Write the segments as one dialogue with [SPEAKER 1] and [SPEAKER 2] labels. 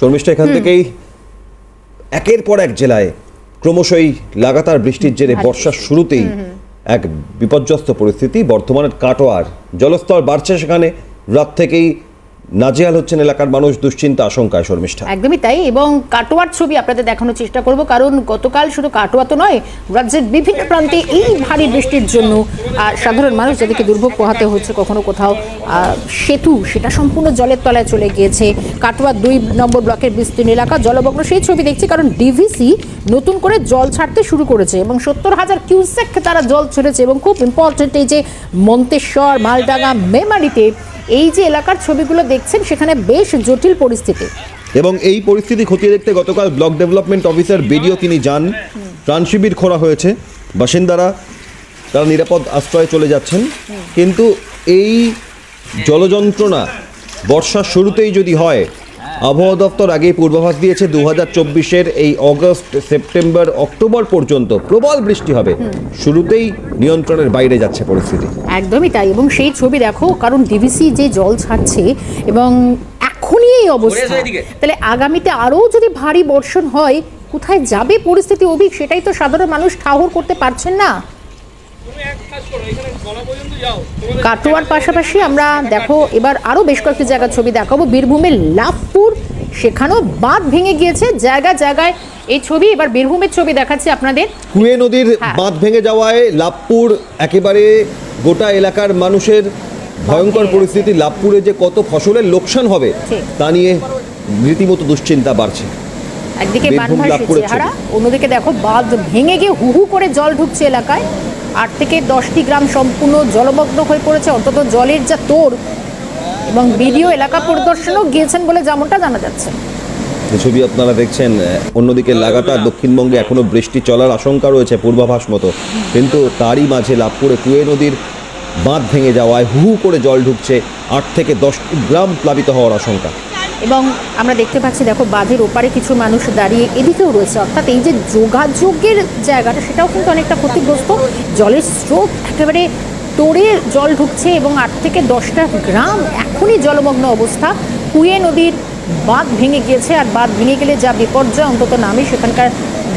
[SPEAKER 1] শর্মিষ্ঠা এখান থেকেই একের পর এক জেলায় ক্রমশই লাগাতার বৃষ্টির জেরে বর্ষার শুরুতেই এক বিপর্যস্ত পরিস্থিতি। বর্ধমানের কাটোয়ার জলস্তর বাড়ছে সেখানে। রাত থেকেই নাজেহাল হচ্ছেন এলাকার মানুষ দুশ্চিন্তা, আশঙ্কায় শর্মিষ্ঠা।
[SPEAKER 2] একদমই তাই, এবং কাটোয়ার ছবি আপনাদের দেখানোর চেষ্টা করব, কারণ গতকাল শুধু কাটোয়া তো নয়, রাজ্যের বিভিন্ন প্রান্তে এই ভারী বৃষ্টির জন্য সাধারণ মানুষ যাদেরকে দুর্ভোগ পোহাতে হচ্ছে কখনো কোথাও সেতু, সেটা সম্পূর্ণ জলের তলায় চলে গিয়েছে। কাটোয়ার দুই নম্বর ব্লকের বিস্তীর্ণ এলাকা, জলমগ্ন সেই ছবি দেখছি, কারণ ডিভিসি নতুন করে জল ছাড়তে শুরু করেছে, এবং সত্তর হাজার কিউসেক তারা জল ছেড়েছে, এবং খুব ইম্পর্টেন্ট এই যে মন্তেশ্বর, মালডাঙ্গা, মেমারিতে এই যে এলাকার ছবিগুলো দেখছেন, সেখানে বেশ জটিল পরিস্থিতি।
[SPEAKER 1] এবং এই পরিস্থিতি খতিয়ে দেখতে গতকাল ব্লক ডেভেলপমেন্ট অফিসার বিডিও তিনি যান। ত্রাণ শিবির খোলা হয়েছে। বাসিন্দারা তারা নিরাপদ আশ্রয়ে চলে যাচ্ছেন। কিন্তু এই জলযন্ত্রণা বর্ষার শুরুতেই যদি হয় আবহাওয়া দপ্তর আগেই পূর্বাভাস দিয়েছে দু হাজার চব্বিশের এই অগস্ট সেপ্টেম্বর অক্টোবর পর্যন্ত প্রবল বৃষ্টি হবে। শুরুতেই নিয়ন্ত্রণের বাইরে যাচ্ছে পরিস্থিতি।
[SPEAKER 2] একদমই তাই এবং সেই ছবি দেখো কারণ ডিভিসি যে জল ছাড়ছে এবং এখনই এই অবস্থা। তাহলে আগামীতে আরও যদি ভারী বর্ষণ হয় কোথায় যাবে পরিস্থিতি অভিক? সেটাই তো সাধারণ মানুষ ঠাহর করতে পারছেন না। কাটোয়ার পাশাপাশি আমরা দেখো এবার আরও বেশ কয়েকটি জায়গার ছবি দেখাবো। বীরভূমের লাভপুর সেখানেও বাঁধ ভেঙে গিয়েছে। জায়গা জায়গায় এই ছবি এবার বীরভূমের ছবি দেখাচ্ছি আপনাদের।
[SPEAKER 1] কুয়ে নদীর
[SPEAKER 2] হ্যাঁ।
[SPEAKER 1] বাঁধ ভেঙে যাওয়ায় লাভপুর একেবারে গোটা এলাকার মানুষের ভয়ঙ্কর পরিস্থিতি। লাভপুরে যে কত ফসলের লোকসান হবে তা নিয়ে রীতিমতো দুশ্চিন্তা বাড়ছে।
[SPEAKER 2] একদিকে
[SPEAKER 1] লাভপুরের
[SPEAKER 2] চেহারা অন্যদিকে দেখো বাঁধ ভেঙে গিয়ে হু হু করে জল ঢুকছে এলাকায়। আট থেকে দশটি গ্রাম সম্পূর্ণ জলমগ্ন হয়ে পড়েছে। অন্তত জলের যা তোর এবং বিডিও এলাকা পরিদর্শনও গিয়েছেন বলে যেমনটা জানা যাচ্ছে।
[SPEAKER 1] ছবি আপনারা দেখছেন অন্যদিকে লাগাতার দক্ষিণবঙ্গে এখনও বৃষ্টি চলার আশঙ্কা রয়েছে পূর্বাভাস মতো। কিন্তু তারই মাঝে লাভপুরে কুয়ে নদীর বাঁধ ভেঙে যাওয়ায় হু করে জল ঢুকছে। আট থেকে দশ গ্রাম প্লাবিত হওয়ার আশঙ্কা।
[SPEAKER 2] এবং আমরা দেখতে পাচ্ছি, দেখো, বাঁধের ওপারে কিছু মানুষ দাঁড়িয়ে এদিকেও রয়েছে। অর্থাৎ এই যে যোগাযোগের জায়গাটা, সেটাও কিন্তু অনেকটা ক্ষতিগ্রস্ত। জলের স্রোত একেবারে তোড়ে জল ঢুকছে এবং আট থেকে দশটা গ্রাম এখনই জলমগ্ন অবস্থা। কুয়ে নদীর বাঁধ ভেঙে গিয়েছে, আর বাঁধ ভেঙে গেলে যা বিপর্যয়, অন্তত নামে সেখানকার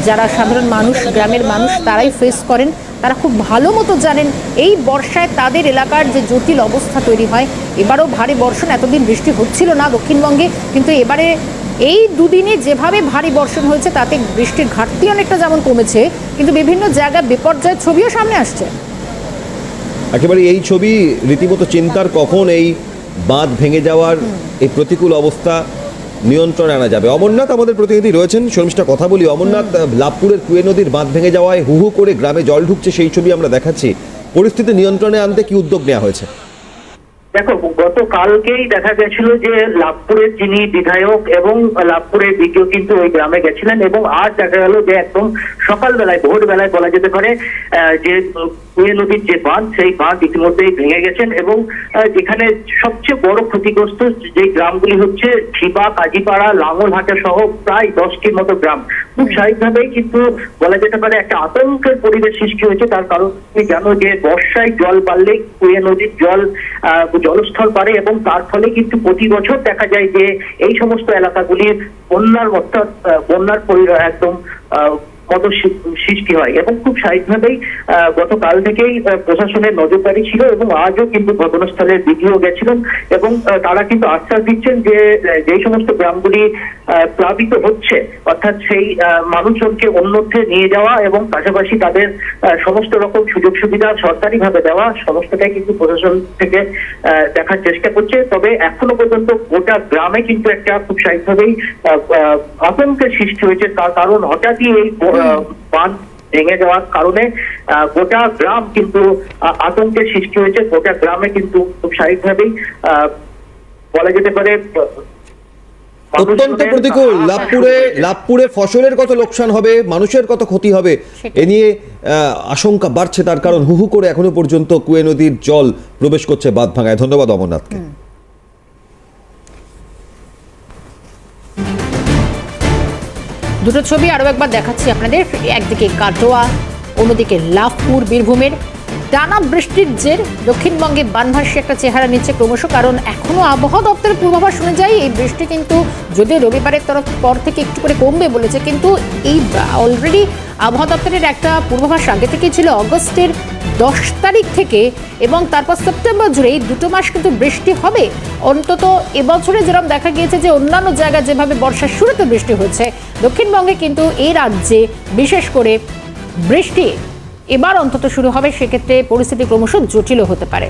[SPEAKER 2] যারা সাধারণ মানুষ, গ্রামের মানুষ, তারাই ফেস করেন। তারা খুব ভালো মতো জানেন এই বর্ষায় তাদের এলাকার যে জটিল অবস্থা তৈরি হয়। এবারও ভারী বর্ষণ এতদিন বৃষ্টি হচ্ছিল না দক্ষিণবঙ্গে কিন্তু এবারে এই দুদিনে যেভাবে ভারী বর্ষণ হয়েছে তাতে বৃষ্টির ঘাটতি অনেকটা যেমন কমেছে কিন্তু বিভিন্ন জায়গায় বিপর্যয়ের ছবিও সামনে আসছে।
[SPEAKER 1] একেবারে এই ছবি রীতিমতো চিন্তার কখন এই বাঁধ ভেঙে যাওয়ার এই প্রতিকূল অবস্থা নিয়ন্ত্রণে আনা যাবে। অমরনাথ আমাদের প্রতিনিধি রয়েছেন। শর্মিষ্ঠা কথা বলি। অমরনাথ লাভপুরের কুয়ে নদীর বাঁধ ভেঙে যাওয়ায় হু হু করে গ্রামে জল ঢুকছে সেই ছবি আমরা দেখাচ্ছি। পরিস্থিতি নিয়ন্ত্রণে আনতে কি উদ্যোগ নেওয়া হয়েছে?
[SPEAKER 3] দেখো গতকালকেই দেখা গেছিল যে লাভপুরের যিনি বিধায়ক এবং লাভপুরের বিডিও কিন্তু ওই গ্রামে গেছিলেন এবং আজ দেখা গেল যে একদম সকালবেলায় ভোরবেলায় বলা যেতে পারে আহ, যে কুয়ে নদীর যে বাঁধ সেই বাঁধ ইতিমধ্যেই ভেঙে গেছেন এবং যেখানে সবচেয়ে বড় ক্ষতিগ্রস্ত যে গ্রামগুলি হচ্ছে ঝিবা কাজীপাড়া লাঙ্গলহাটা সহ প্রায় দশটির মতো গ্রাম। খুব স্বাভাবিকভাবেই কিন্তু বলা যেতে পারে একটা আতঙ্কের পরিবেশ সৃষ্টি হয়েছে তার কারণ তুমি জানো যে বর্ষায় জল বাড়লে কুয়ে নদীর জল আহ, জলস্থল বাড়ে এবং তার ফলে কিন্তু প্রতি বছর দেখা যায় যে এই সমস্ত এলাকাগুলি বন্যার অর্থাৎ বন্যার পরি- একদম সৃ- সৃষ্টি হয় এবং খুব স্বাভাবিকভাবেই গতকাল থেকেই প্রশাসনের নজরদারি ছিল এবং আজও কিন্তু ঘটনাস্থলে বিডিও গেছিলেন এবং তারা কিন্তু আশ্বাস দিচ্ছেন যে যেই সমস্ত গ্রামগুলি প্লাবিত হচ্ছে, অর্থাৎ সেই মানুষজনকে অন্যত্রে নিয়ে যাওয়া এবং পাশাপাশি তাদের সমস্ত রকম সুযোগ সুবিধা সরকারিভাবে দেওয়া, সমস্তটাই কিন্তু প্রশাসন থেকে দেখার চেষ্টা করছে। তবে এখনও পর্যন্ত গোটা গ্রামে কিন্তু একটা খুব স্বাভাবিকভাবেই আতঙ্কের সৃষ্টি হয়েছে। তার কারণ হঠাৎই এই বাঁধ ভেঙে যাওয়ার কারণে গোটা গ্রাম কিন্তু আতঙ্কের সৃষ্টি হয়েছে। গোটা গ্রামে কিন্তু খুব স্বাভাবিকভাবেই বলা যেতে পারে
[SPEAKER 1] অত্যন্ত প্রতিকূল। লাভপুরে লাভপুরে ফসলের কত লোকসান হবে মানুষের কত ক্ষতি হবে এ নিয়ে আহ, আশঙ্কা বাড়ছে তার কারণ হু হু করে এখনও পর্যন্ত কুয়ে নদীর জল প্রবেশ করছে বাঁধ ভাঙায় ধন্যবাদ অমরনাথকে।
[SPEAKER 2] দুটো ছবি আরও একবার দেখাচ্ছি আপনাদের। একদিকে কাটোয়া, অন্যদিকে লাভপুর, বীরভূমের। টানা বৃষ্টির জের, দক্ষিণবঙ্গে বানভাসী একটা চেহারা নিচ্ছে ক্রমশ, কারণ এখনও আবহাওয়া দপ্তরের পূর্বাভাস অনুযায়ী এই বৃষ্টি কিন্তু যদিও রবিবারের তরফ পর থেকে একটু করে কমবে বলেছে, কিন্তু এই অলরেডি আবহাওয়া দপ্তরের একটা পূর্বাভাস আগে থেকেই ছিল, অগস্টের দশ তারিখ থেকে এবং তারপর সেপ্টেম্বর জুড়ে এই দুটো মাস কিন্তু বৃষ্টি হবে। অন্তত এবছরে যেরকম দেখা গিয়েছে যে অন্যান্য জায়গায় যেভাবে বর্ষার শুরুতে বৃষ্টি হয়েছে, দক্ষিণবঙ্গে কিন্তু এই রাজ্যে বিশেষ করে বৃষ্টি এবার অন্তত শুরু হবে, সেক্ষেত্রে পরিস্থিতি ক্রমশ জটিলও হতে পারে।